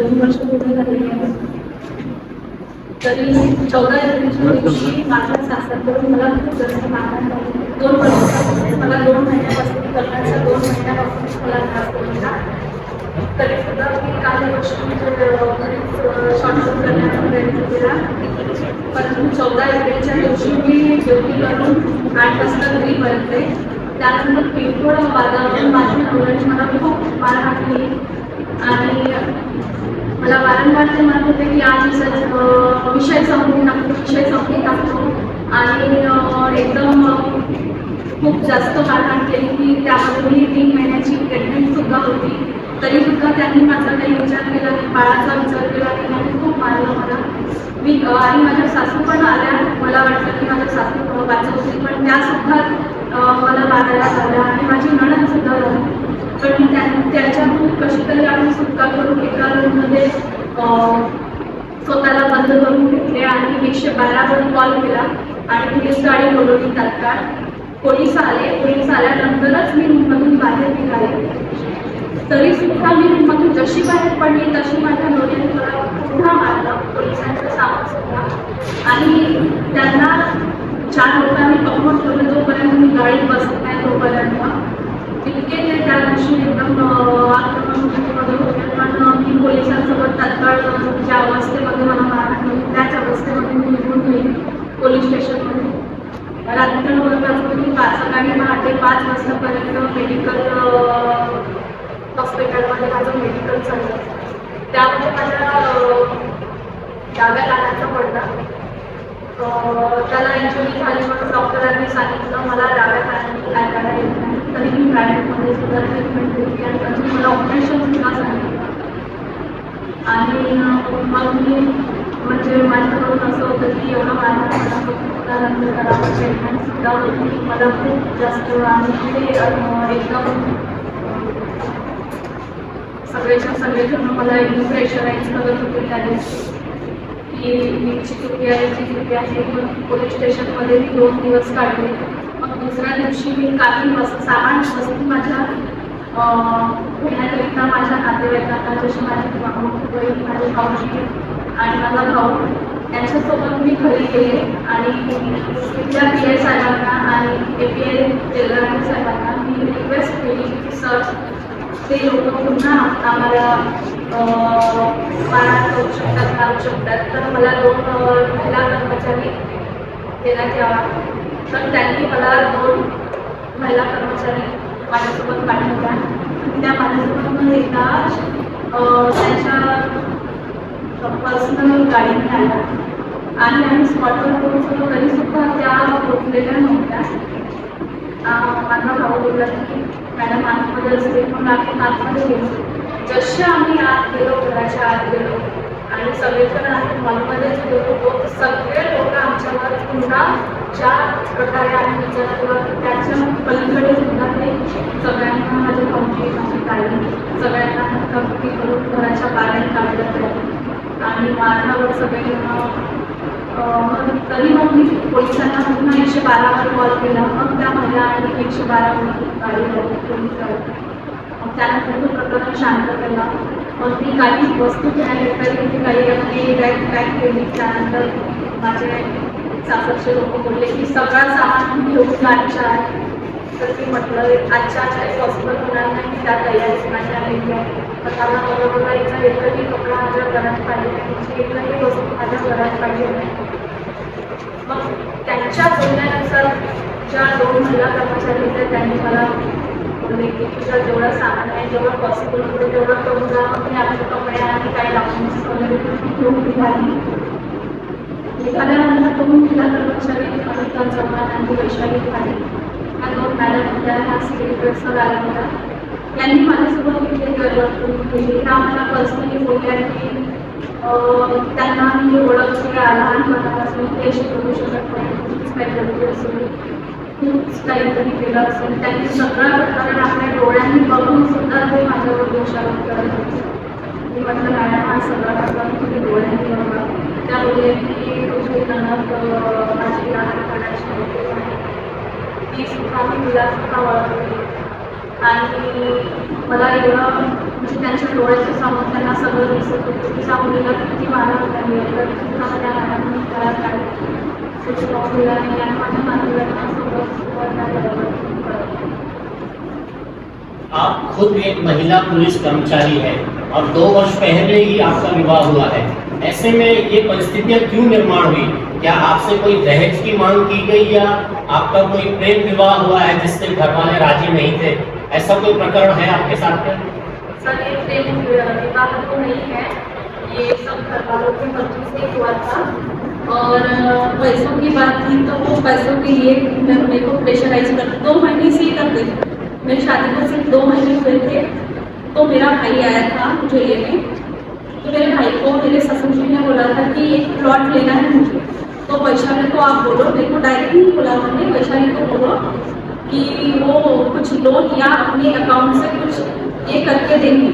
दोन वर्ष पूर्ण झालेली आहे. तरी चौदा एप्रिलच्या दिवशी माझ्या सासरकडून मला खूप जास्त मागणार दोन वर्षापासून मला दोन महिन्यापासून करण्याचा दोन महिन्यापासून मला त्रास होता तरी सुद्धा मी काही गोष्टी शॉर्टकट करण्याचा प्रयत्न केला. परंतु चौदा एप्रिलच्या दिवशी मी ड्युटी करून आठ वाजता घरी बनते त्यानंतर पिंपळ वादावरून माझ्या नवऱ्याने मला खूप मारहाण केली. आणि मला वारंवार ते म्हणत होते की आज विषय संपून विषय टाकतो विषय संपून टाकतो आणि एकदम खूप जास्त मारहाण केली की त्यामध्ये मी तीन महिन्याची प्रेग्नेंट सुद्धा होती. तरी सुद्धा त्यांनी माझा काही विचार केला नाही बाळाचा विचार केला नाही. त्यांनी खूप मारलं मला. मी आणि माझ्या सासू पण आल्या. मला वाटलं की माझ्या सासू वाचवतील पण त्यासुद्धा मला मारायला झाल्या आणि माझी नणद सुद्धा झाली पण मी त्या त्याच्यातून कशी तरी आम्ही सुटका करून एका रूममध्ये स्वतःला बंद करून घेतले आणि एकशे बारावर कॉल केला. आणि पोलीस गाडी बोलवली तात्काळ. पोलीस आले. पोलीस आल्यानंतरच मी रूममधून बाहेर निघाले. तरी सुद्धा मी रूममधून जशी बाहेर पडली तशी माझ्या नवऱ्याने मला पुन्हा मारलं. पोलिसांच्या सामान सुद्धा. आणि त्यांना चार लोकांनी पकडून ठेवलं जोपर्यंत मी गाडीत बसत नाही तोपर्यंत. तितके ते त्या दिवशी एकदम अं, आक्रमणमध्ये होते पण अं, मी पोलिसांसोबत तात्काळ अं, ज्या अवस्थेमध्ये मला मारहाण होती त्याच अवस्थेमध्ये मी निघून गेली पोलीस स्टेशनमध्ये रात्री जवळपास मी पाच सकाळी पहाटे पाच वाजतापर्यंत मेडिकल हॉस्पिटलमध्ये माझं मेडिकल चाललं त्यामध्ये माझ्या अं, डाव्या कानाचा पडला अं, त्याला इंजुरी झाली म्हणून डॉक्टरांनी सांगितलं मला डाव्या कानाने काय करायला येत नाही. तरी मी प्रायव्हेटमध्ये सुद्धा ट्रीटमेंट घेतली आणि अजून मला ऑपरेशन सुद्धा सांगितलं आणि मग मी म्हणजे माझ्याकडून असं होतं की एवढं माझ्या त्यानंतर ट्रीटमेंट सुद्धा होती मला खूप जास्त आणि ते एकदम सगळेच्या सगळेजण मला एकदम प्रेशराईज करत होते त्या दिवशी. की मीची चुकी आहे ती चुकी आहे म्हणून पोलीस स्टेशनमध्ये मी दोन दिवस काढले. मग दुसऱ्या दिवशी मी काही वस्तू सामान वस्तू माझ्या घेण्याकरिता माझ्या नातेवाईकांना जशी माझी बहीण माझी भाऊजी आणि माझा भाऊ त्यांच्यासोबत मी घरी गेले. आणि तिथल्या पी आय साहेबांना आणि ए पी आय टेलरांनी साहेबांना. मी रिक्वेस्ट केली की सर ते लोक पुन्हा आम्हाला मारहाण करू शकतात लावू शकतात. तर मला दोन महिला कर्मचारी देण्यात यावा. तर त्यांनी मला दोन महिला कर्मचारी माझ्यासोबत पाठवल्या. त्या माझ्यासोबत न त्यांच्या पर्सनल गाडीने आल्या आणि आम्ही स्पॉटवर पोहोचलो. तरी सुद्धा त्या पोचलेल्या नव्हत्या. माझा भाऊ बोलला की मॅडम आतमध्ये असते म्हणून आम्ही आतमध्ये गेलो. जसे आम्ही आत गेलो घराच्या आत गेलो आणि सगळेजण आम्ही मॉलमध्येच गेलो तर सगळे लोक आमच्यावर पुन्हा ज्या प्रकारे आम्ही विचार केला की त्याच्या पलीकडे सुद्धा ते सगळ्यांना माझ्या भाऊजी माझी काढली. सगळ्यांना धक्काबुक्की करून घराच्या बाहेर काढलं आणि माझ्यावर सगळे मग तरी मग मी पोलिसांना पुन्हा एकशे बारावर कॉल केला. मग त्या महिला आणि एकशे बारावर गाडी मग त्यानंतर तो प्रकरण शांत केला. मग मी काही वस्तू घ्यायला काही काही बॅग पॅक केली. त्यानंतर माझे सासरचे लोक बोलले की सगळं सामान घेऊन जायचं आहे तर मी म्हटलं आजच्या आज काही पॉसिबल होणार नाही त्या तयारीच माझ्या स्वतःला आहे तर मला बरोबर यायचा एकही कपडा माझ्या घरात पाहिजे नाही म्हणजे एकही वस्तू माझ्या घरात पाहिजे मग त्यांच्या बोलण्यानुसार ज्या दोन महिला कर्मचारी होत्या त्यांनी मला बोलले की तुझ्या जेवढं सामान आहे जेवढं पॉसिबल होतं तेवढं करून जा. मग मी आपले कपडे आणि काही डॉक्युमेंट्स वगैरे घेऊन निघाली. निघाल्यानंतर दोन महिला कर्मचारी अनिता चव्हाण आणि वैशाली खाली या मॅडम होत्या ह्या सिक्युरिटी सर आल्या होत्या. यांनी माझ्यासोबत इथे गैरवर्तणूक केली. ह्या मला पर्सनली बोलल्या की त्यांना मी ओळखते मनापासून ते शिकवू शकत नाही. खूपच काहीतरी असेल. खूप काहीतरी केलं असेल. त्यांनी सगळं प्रकरण आपल्या डोळ्यांनी बघून सुद्धा ते माझ्यावर दोषारोप करत होते. मी म्हटलं मॅडम हा सगळा प्रकरण तुम्ही डोळ्यांनी बघा. त्यामुळे बोलले की तुझी ननद तिला आणि मला एवढं म्हणजे त्यांच्या डोळ्याच्या समोर त्यांना सगळं दिसत होतं त्या मुलीला किती झाली आहे तर सुद्धा त्या मॅडमनी त्याला सुचवून दिला नाही आणि माझ्या नातेवाईकांना सगळं आप खुद एक महिला पुलिस कर्मचारी है। और दो वर्ष पहले ही आपका विवाह हुआ है। ऐसे में ये परिस्थितियाँ क्यों निर्माण हुई? क्या आपसे कोई दहेज की मांग की गई या आपका कोई प्रेम विवाह हुआ है जिससे घर वाले राज़ी नहीं थे? ऐसा कोई प्रकरण है आपके साथ में? सर, ये प्रेम विवाह तो नहीं है। ये सब घर वालों की मर्ज़ी से हुआ था। और पैसों की बात थी तो वो पैसों के लिए मैं- मेरे को प्रेशराइज कर, दो महीने से ही करते थे मेरी शादी को सिर्फ़ दो महीने हुए थे। तो मेरा भाई आया था मुझे लेने। तो मेरे भाई को मेरे ससुर जी ने बोला था कि एक प्लॉट लेना है मुझे। तो वैशाली को आप बोलो, मेरे को डायरेक्ट नहीं बोला उन्होंने, वैशाली को बोलो कि वो कुछ लोन या अपने अकाउंट से कुछ ये करके देंगे।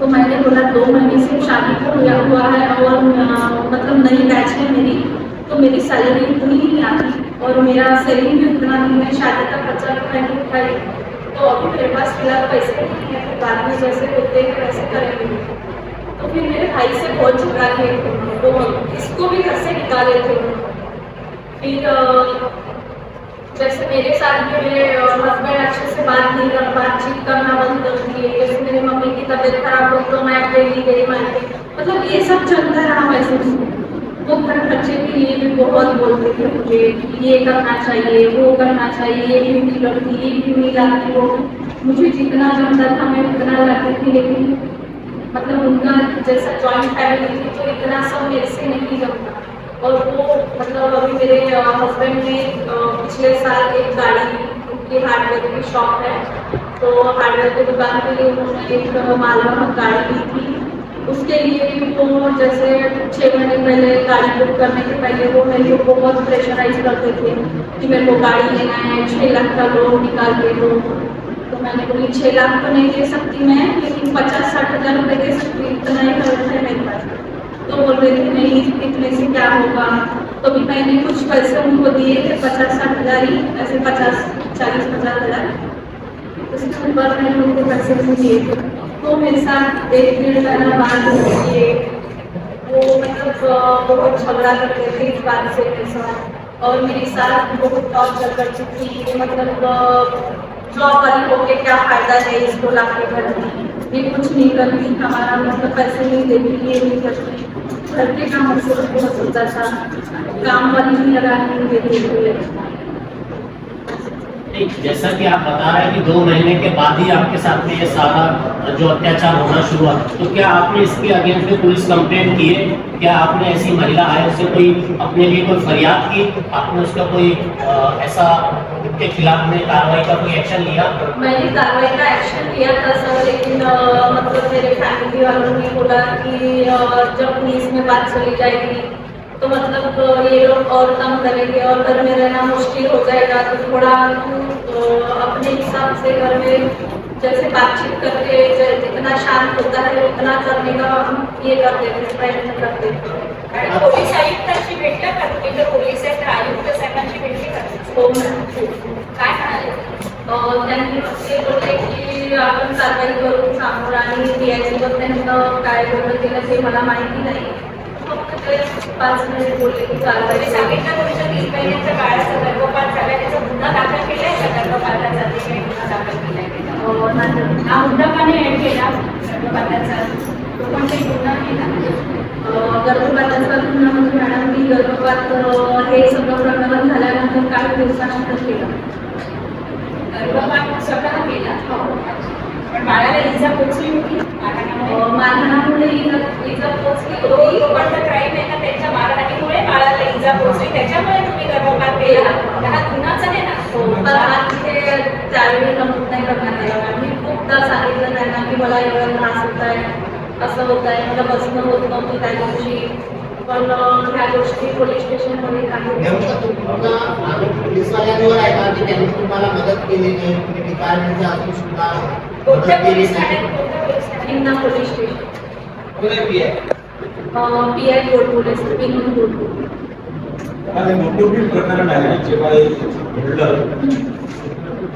तो मैंने बोला, दो महीने से शादी को हुआ हुआ है और मतलब नई बैच है मेरी तो मेरी सैलरी उतनी नहीं आती और मेरा सेविंग भी उतना नहीं है, शादी का खर्चा भी मैंने उठाई। तो अभी मेरे पास फ़िलहाल पैसे बाद में जैसे होते हैं वैसे करेंगे। तो फिर मेरे भाई से बहुत झगड़ा किए वो इसको भी घर से निकाले थे। फिर जैसे मेरे साथ भी मेरे हस्बैंड अच्छे से बात नहीं कर बातचीत करना बंद कर दिए। जैसे मेरी मम्मी की तबीयत खराब हुई तो मैं अकेली गई मायके मतलब ये सब चलता रहा वैसे वो घर खर्चे के लिए भी बहुत बोलते थे मुझे, ये करना चाहिए, वो करना चाहिए, ये भी नहीं करती, ये भी नहीं लाती वो। मुझे जितना जमता था, मैं उतना लाती थी, लेकिन मतलब उनका जैसा जॉइंट फैमिली थी तो इतना सब मेरे से नहीं जमता और वो मतलब अभी मेरे हस्बैंड ने पिछले साल एक गाड़ी उनकी हार्डवेयर की शॉप है तो हार्डवेयर की दुकान के लिए उन्होंने एक मालवाहक गाड़ी ली थी। उसके लिए भी वो जैसे छः महीने पहले गाड़ी बुक करने के पहले वो मेरे को बहुत प्रेशराइज करते थे कि मेरे को गाड़ी लेना है छः लाख का लोन निकाल के दो। तो मैंने बोली छः लाख तो नहीं दे सकती मैं, लेकिन पचास, साठ हज़ार रुपये दे सकती इतना ही खर्च है मेरे पास। तो बोल रहे थे, नहीं, इतने से क्या होगा? तो भी मैंने कुछ पैसे उनको दिए थे, पचास, साठ हज़ार ही, ऐसे पचास, चालीस, पचास हज़ार। उसके ऊपर मैंने उनको पैसे दिए तो मेरे साथ एक डेढ़ महीना बाद ये वो मतलब बहुत झगड़ा करते थे इस बात से मेरे साथ। और मेरी सास बहुत टॉर्चर करती थी कि मतलब जॉब वाली होके क्या फ़ायदा है इसको ला घर में? ये कुछ नहीं करती। हमारा मतलब पैसे नहीं देती, ये नहीं करती। घर के काम से बहुत होता था। काम वाली भी लगाने नहीं देती जैसा कि आप बता रहे हैं कि दो महीने के बाद ही आपके साथ में ये सारा जो अत्याचार होना शुरू हुआ। तो क्या आपने इसके अगेंस्ट में पुलिस कंप्लेंट की है? क्या आपने ऐसी महिला आयोग से कोई अपने लिए कोई फरियाद की? आपने उसका कोई अ, ऐसा के खिलाफ में कार्रवाई का कोई एक्शन लिया? मैंने कार्रवाई का एक्शन लिया था सर लेकिन मतलब मेरे फैमिली वालों ने बोला कि जब पुलिस में बात चली जाएगी तो मतलब ये लोग और कम करेंगे और घर में रहना मुश्किल हो जाएगा तो थोड़ा अपने हिसाब से घर में जैसे बातचीत करके जितना शांत होता है उतना करने का हम ये कर देते हैं, प्रयत्न करते हैं। आणि पोलीस आयुक्तांशी भेटला का तुम्ही जर पोलीस आहेत तर आयुक्त साहेबांशी भेटली का हो काय म्हणाले? त्यांनी ते बोलले की आपण कारवाई करू समोर आणि आय त्यांचं काय बोलणं केलं ते मला माहिती नाही. पाच मिनिट बोलले की तुम्ही सांगितलं तुमच्या तीन महिन्यांच्या बाळाचा गर्भपात झाला त्याचा गुन्हा दाखल केलाय का गर्भपाताचा ते काही गुन्हा दाखल केलाय? अ, नाही. हा मुद्दा का नाही ऍड केला? गर्भपाताचा. तो पण काही गुन्हा केला अ, गर्भपाताचा गुन्हा म्हणजे मॅडम मी गर्भपात हे सगळं प्रकरण झाल्यानंतर काही दिवसानंतर केलं. गर्भपात स्वतः केला? पण बाळाला इजा पोचली होती? इजा होती. पण क्राईम आहे ना त्यांच्या मारहाणीमुळे बाळाला इजा पोचली. त्याच्यामुळे तुम्ही गर्भपात केला. हा. गुन्हाच आहे ना. हो, पण आज ते त्यावेळी नमूद नाही करण्यात आलं. मी खूपदा सांगितलं त्यांना की मला एवढा त्रास होत आहे असं होत आहे मला बसणं होत नव्हतं त्या दिवशी. पण अं, ह्या गोष्टी पोलीस स्टेशनमध्ये काही नेमकं तुमचा आरोप पोलिसवाल्यांवर आहे का की त्यांनी तुम्हाला मदत केली नाही तुम्ही डिपार्टमेंटच्या असून सुद्धा कोणत्या मदत केली पोलीस नाही ठाण्यात कोणत्या पोलीस ठाण्यात Hingna police station P I court police Vinod कोर्ट आता मोठमोठी प्रकरण आहे जेव्हा हे घडलं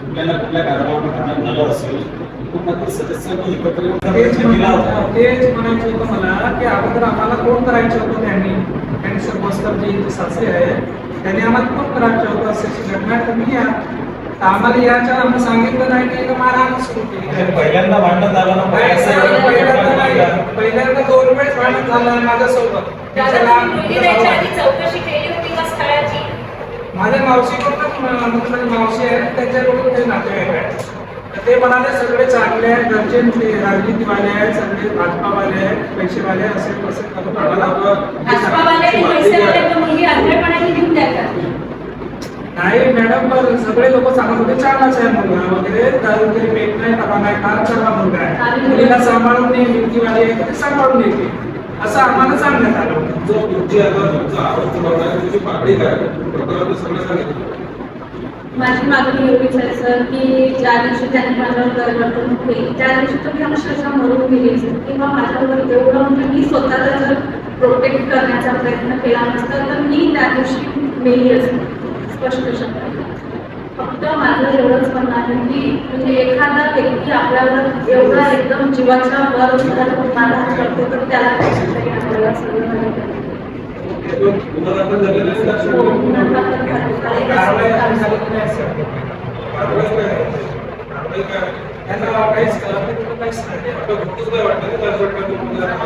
कुठल्या ना कुठल्या कारणामुळे घटना झालं असेल कुटुंबातील सदस्यांनी एकत्र येऊन तेच दिला म्हणा- होता तेच म्हणायचं होतं मला की अगोदर आम्हाला कोण करायचं होतं त्यांनी. त्यांनी मस्तर जे इथे सासरे आहे त्यांनी आम्हाला कोण करायचं होतं अशी घटना तुम्ही या. तर आम्हाला याच्या आम्हाला सांगितलं नाही की मारहाण सुरू केली म्हणजे पहिल्यांदा भांडण झालं ना पहिल्यांदा नाही. पहिल्यांदा दोन वेळेस भांडण झालं माझ्यासोबत. चौकशी केली होती का स्थळाची? माझ्या मावशीकडून माझी मावशी आहे त्यांच्याकडून ते नातेवाईक आहे ते म्हणाले सगळे चांगले आहेत घरचे ते राजनीतीवाले आहेत सगळे भाजपावाले आहेत पैसेवाले असे तसे करून नाही मॅडम पण सगळे लोक सांगत होते चांगलाच आहे मुलगा वगैरे दारू तरी पेट नाही करा नाही फार चांगला मुलगा आहे. मुलीला सांभाळून नाही मुलगीवाली आहे ते सांभाळून येते असं आम्हाला सांगण्यात आलं तुमची आता तुमचा आरोप तुमची पाकळी काय? प्रकरणात सगळं सांगितलं. माझी मागणी एवढीच आहे सर की ज्या दिवशी त्यांनी माझ्यावर गैरवर्तणूक केली त्या दिवशी तुम्ही मी अक्षरशः मरून गेली असेल किंवा माझ्यावर एवढं म्हणजे मी स्वतःला जर प्रोटेक्ट करण्याचा प्रयत्न केला नसता तर मी त्या दिवशी मेली असेल स्पष्ट शब्दात फक्त माझं एवढंच म्हणणं आहे की म्हणजे एखादा व्यक्ती आपल्यावर एवढा एकदम जीवाच्या वर सुद्धा करतो तर त्याला त्यांना काहीच करत नाही, तुम्ही काहीच नाही आता फक्तच काय वाटतं की त्या सरकारने तुम्हाला-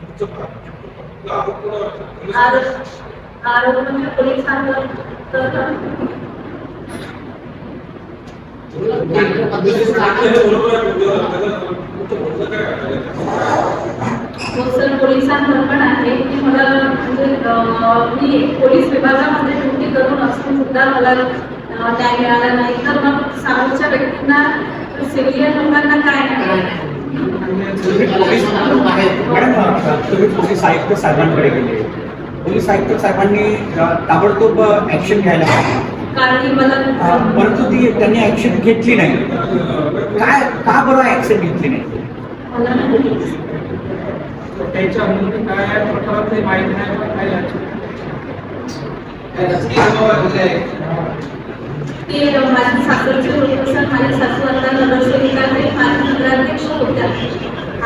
तुमचं तुमचं आरोप कोणावर आहे? पोलीस- आरोप आरोप म्हणजे पोलिसांवर तर सर पोलिसांवर पण आहे. की मला म्हणजे मी पोलीस विभागामध्ये ड्युटी करून असून सुद्धा मला न्याय मिळाला नाही. तर मग समोरच्या व्यक्तींना सिव्हिलियन लोकांना काय नाही तुम्ही पोलीस आयुक्त साहेबांकडे गेले. पोलीस आयुक्त साहेबांनी ताबडतोब ऍक्शन घ्यायला पाहिजे. कारण की अ, मला परंतु ती त्यांनी ऍक्शन घेतली नाही. काय का बरं ऍक्शन घेतली नाही? त्यांच्या मुली काय आहे? प्रकारात ते माहिती नाही पण काय याची ते माझी सासरची होतं सर माझ्या सासू आता नगरसेविका ते माझ्या नगराध्यक्ष होत्या.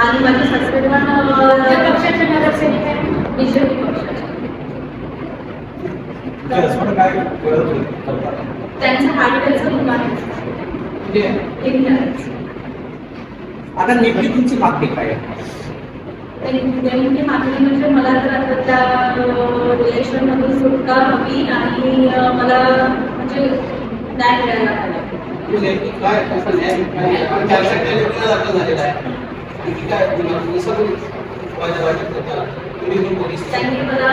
आणि माझे सासरे पण पक्षाच्या नगरसेविका. बीजेपी पक्षाचे तुमच्या husband काय करत होते? त्यांचं दुकान आहे. इंडियन आता नेमकी तुमची मागणी काय आहे? नेमकी मागणी म्हणजे मला तर आता त्या रिलेशन मधून सुटका हवी आणि मला म्हणजे न्याय मिळायला काय कसं दाखल झालेला आहे? काय त्यांनी मला